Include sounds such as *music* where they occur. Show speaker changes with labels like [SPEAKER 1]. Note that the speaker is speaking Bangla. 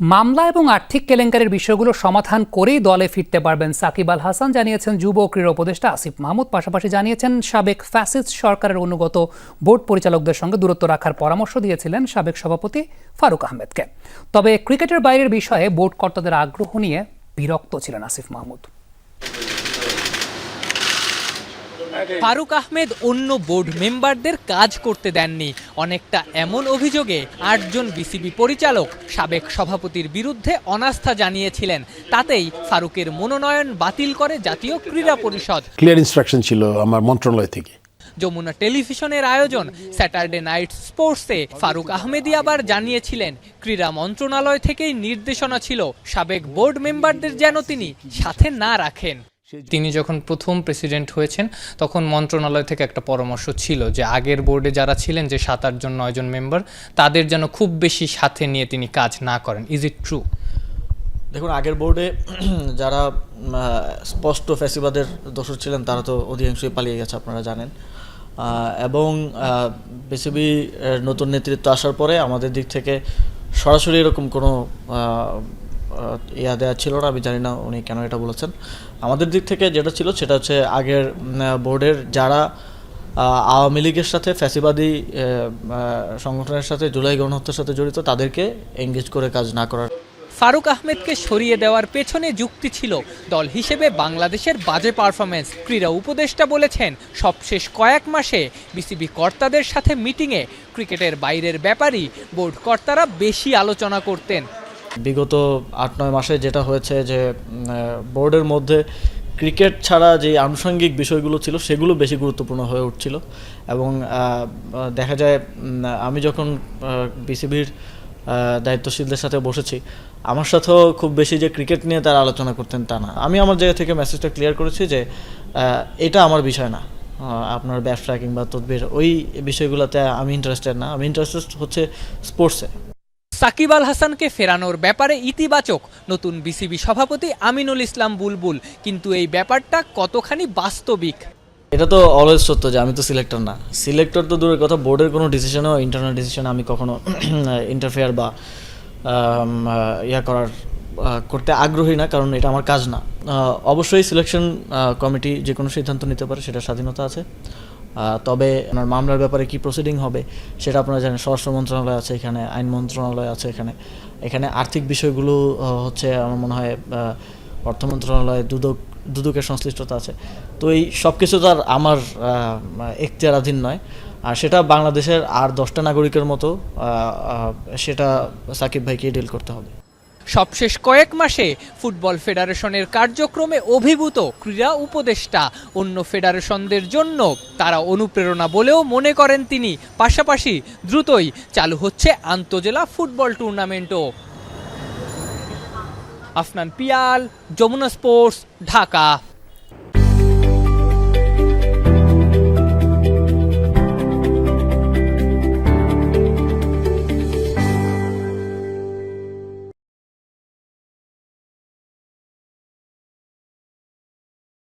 [SPEAKER 1] মামলা এবং আর্থিক কেলেঙ্কারির বিষয়গুলো সমাধান করেই দলে ফিরতে পারবেন সাকিব আল হাসান, জানিয়েছেন যুব ক্রীড়া উপদেষ্টা আসিফ মাহমুদ। পাশাপাশি জানিয়েছেন সাবেক ফ্যাসিস্ট সরকারের অনুগত বোর্ড পরিচালকদের সঙ্গে দূরত্ব রাখার পরামর্শ দিয়েছিলেন সাবেক সভাপতি ফারুক আহমেদকে। তবে ক্রিকেটের বাইরের বিষয়ে বোর্ড কর্তাদের আগ্রহ নিয়ে বিরক্ত ছিলেন আসিফ মাহমুদ।
[SPEAKER 2] ফারুক আহমেদ অন্য বোর্ড মেম্বারদের কাজ করতে দেননি। অনেকটা এমন অভিযোগে আটজন বিসিবি পরিচালক সাবেক সভাপতির বিরুদ্ধে অনাস্থা জানিয়েছিলেন। তাতেই ফারুকের মনোনয়ন বাতিল করে জাতীয় ক্রীড়া পরিষদ।
[SPEAKER 3] ক্লিয়ার ইনস্ট্রাকশন ছিল আমার মন্ত্রণালয় থেকে।
[SPEAKER 2] যমুনা টেলিভিশনের আয়োজন স্যাটারডে নাইট স্পোর্টসে ফারুক আহমেদি আবার জানিয়েছিলেন ক্রীড়া মন্ত্রণালয় থেকেই নির্দেশনা ছিল সাবেক বোর্ড মেম্বারদের যেন তিনি সাথে না রাখেন। তিনি যখন প্রথম প্রেসিডেন্ট হয়েছেন তখন মন্ত্রণালয় থেকে একটা পরামর্শ ছিল যে আগের বোর্ডে যারা ছিলেন যে সাত আটজন নয়জন মেম্বার তাদের যেন খুব বেশি সাথে নিয়ে তিনি কাজ না করেন। ইজ ইট ট্রু
[SPEAKER 4] দেখুন আগের বোর্ডে *clears throat* যারা স্পষ্ট ফ্যাসিবাদের দোষর ছিলেন তারা তো অধিকাংশই পালিয়ে গেছে আপনারা জানেন। এবং বিসিবি নতুন নেতৃত্ব আসার পরে আমাদের দিক থেকে সরাসরি এরকম কোনো ইয়া দেওয়া ছিল না, আমি জানি না উনি কেন এটা বলেছেন। আমাদের দিক থেকে যেটা ছিল সেটা হচ্ছে আগের বোর্ডের যারা আওয়ামী লীগের সাথে ফ্যাসিবাদী সংগঠনের সাথে জুলাই গণহত্যার সাথে জড়িত, তাদেরকে এঙ্গেজ করে কাজ না করার
[SPEAKER 2] ফারুক আহমেদকে সরিয়ে দেওয়ার পেছনে যুক্তি ছিল দল হিসেবে বাংলাদেশের বাজে পারফরমেন্স ক্রীড়া উপদেষ্টা বলেছেন, সবশেষ কয়েক মাসে বিসিবি কর্তাদের সাথে মিটিংয়ে ক্রিকেটের বাইরের ব্যাপারই বোর্ড কর্তারা বেশি আলোচনা করতেন।
[SPEAKER 4] বিগত আট, নয় মাসে যেটা হয়েছে যে বোর্ডের মধ্যে ক্রিকেট ছাড়া যে আনুষঙ্গিক বিষয়গুলো ছিল, সেগুলো বেশি গুরুত্বপূর্ণ হয়ে উঠছিল। এবং দেখা যায় আমি যখন বিসিবির দায়িত্বশীলদের সাথে বসেছি, আমার সাথেও খুব বেশি যে ক্রিকেট নিয়ে তারা আলোচনা করতেন তা না। আমি আমার জায়গা থেকে মেসেজটা ক্লিয়ার করেছি যে এটা আমার বিষয় না। আপনার ব্যবসা কিংবা তদবির, ওই বিষয়গুলোতে আমি ইন্টারেস্টেড না। আমি ইন্টারেস্টেড হচ্ছে স্পোর্টসে
[SPEAKER 2] সাকিব আল হাসানকে ফেরানোর ব্যাপারে ইতিবাচক। নতুন বিসিবি সভাপতি আমিনুল ইসলাম বুলবুল, কিন্তু এই ব্যাপারটা কতখানি বাস্তবিক?
[SPEAKER 4] এটা তো অলওয়েজ সত্য যে আমি তো সিলেক্টর না। সিলেক্টর তো দূরের কথা বোর্ডের কোনো ডিসিশনও ইন্টারনাল ডিসিশনে আমি কখনো *clears throat* ইন্টারফেয়ার বা ইয়া করার করতে আগ্রহী না, কারণ এটা আমার কাজ না। অবশ্যই সিলেকশন কমিটি যে কোনো সিদ্ধান্ত নিতে পারে, সেটা স্বাধীনতা আছে। তবে আপনার মামলার ব্যাপারে কি প্রসিডিং হবে, সেটা আপনারা জানেন, স্বরাষ্ট্র মন্ত্রণালয় আছে এখানে, আইন মন্ত্রণালয় আছে এখানে। এখানে আর্থিক বিষয়গুলো হচ্ছে আমার মনে হয় অর্থ মন্ত্রণালয় দুদক, দুদকের সংশ্লিষ্টতা আছে। তো এই সব কিছু তো আর আমার এখতিয়ারাধীন নয়। আর সেটা বাংলাদেশের আর দশটা নাগরিকের মতো সেটা সাকিব ভাইকে ডিল করতে হবে।
[SPEAKER 2] সবশেষ কয়েক মাসে ফুটবল ফেডারেশনের কার্যক্রমে অভিভূত ক্রীড়া উপদেষ্টা। অন্য ফেডারেশনদের জন্য তারা অনুপ্রেরণা বলেও মনে করেন তিনি। পাশাপাশি দ্রুতই চালু হচ্ছে আন্তজেলা ফুটবল টুর্নামেন্টও। আফনান পিয়াল, যমুনা স্পোর্টস, ঢাকা।